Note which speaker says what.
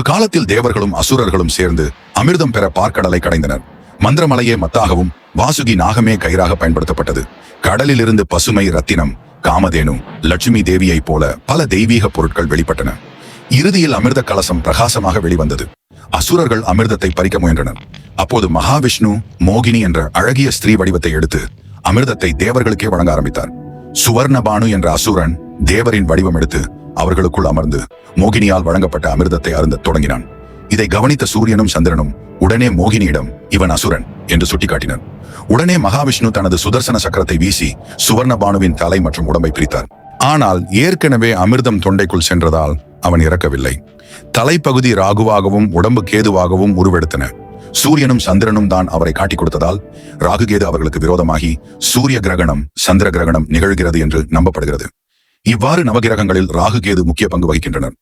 Speaker 1: ஒரு காலத்தில் தேவர்களும் அசுரர்களும் சேர்ந்து அமிர்தம் பெற பார்க்கடலை கடைந்தனர். மந்திரமலையே மத்தாகவும் வாசுகி நாகமே கயிறாக பயன்படுத்தப்பட்டது. கடலிலிருந்து பசுமை ரத்தினம் காமதேனு லட்சுமி தேவியைப் போல பல தெய்வீக பொருட்கள் வெளிப்பட்டன. இறுதியில் அமிர்த கலசம் பிரகாசமாக வெளிவந்தது. அசுரர்கள் அமிர்தத்தை பறிக்க முயன்றனர். அப்போது மகாவிஷ்ணு மோகினி என்ற அழகிய ஸ்திரீ வடிவத்தை எடுத்து அமிர்தத்தை தேவர்களுக்கே வழங்க ஆரம்பித்தார். சுவர்ணபானு என்ற அசுரன் தேவரின் வடிவம் எடுத்து அவர்களுக்குள் அமர்ந்து மோகினியால் வழங்கப்பட்ட அமிர்தத்தை அருந்த தொடங்கினான். இதை கவனித்த சூரியனும் சந்திரனும் உடனே மோகினியிடம் இவன் அசுரன் என்று சுட்டிக்காட்டினர். உடனே மகாவிஷ்ணு தனது சுதர்சன சக்கரத்தை வீசி சுவர்ணபானுவின் தலை மற்றும் உடம்பை பிரித்தார். ஆனால் ஏற்கனவே அமிர்தம் தொண்டைக்குள் சென்றதால் அவன் இறக்கவில்லை. தலைப்பகுதி ராகுவாகவும் உடம்பு கேதுவாகவும் உருவெடுத்தன. சூரியனும் சந்திரனும் தான் அவரை காட்டிக் கொடுத்ததால் ராகுகேது அவர்களுக்கு விரோதமாகி சூரிய கிரகணம் சந்திர கிரகணம் நிகழ்கிறது என்று நம்பப்படுகிறது. இவ்வாறு நவகிரகங்களில் ராகுகேது முக்கிய பங்கு வகிக்கின்றனர்.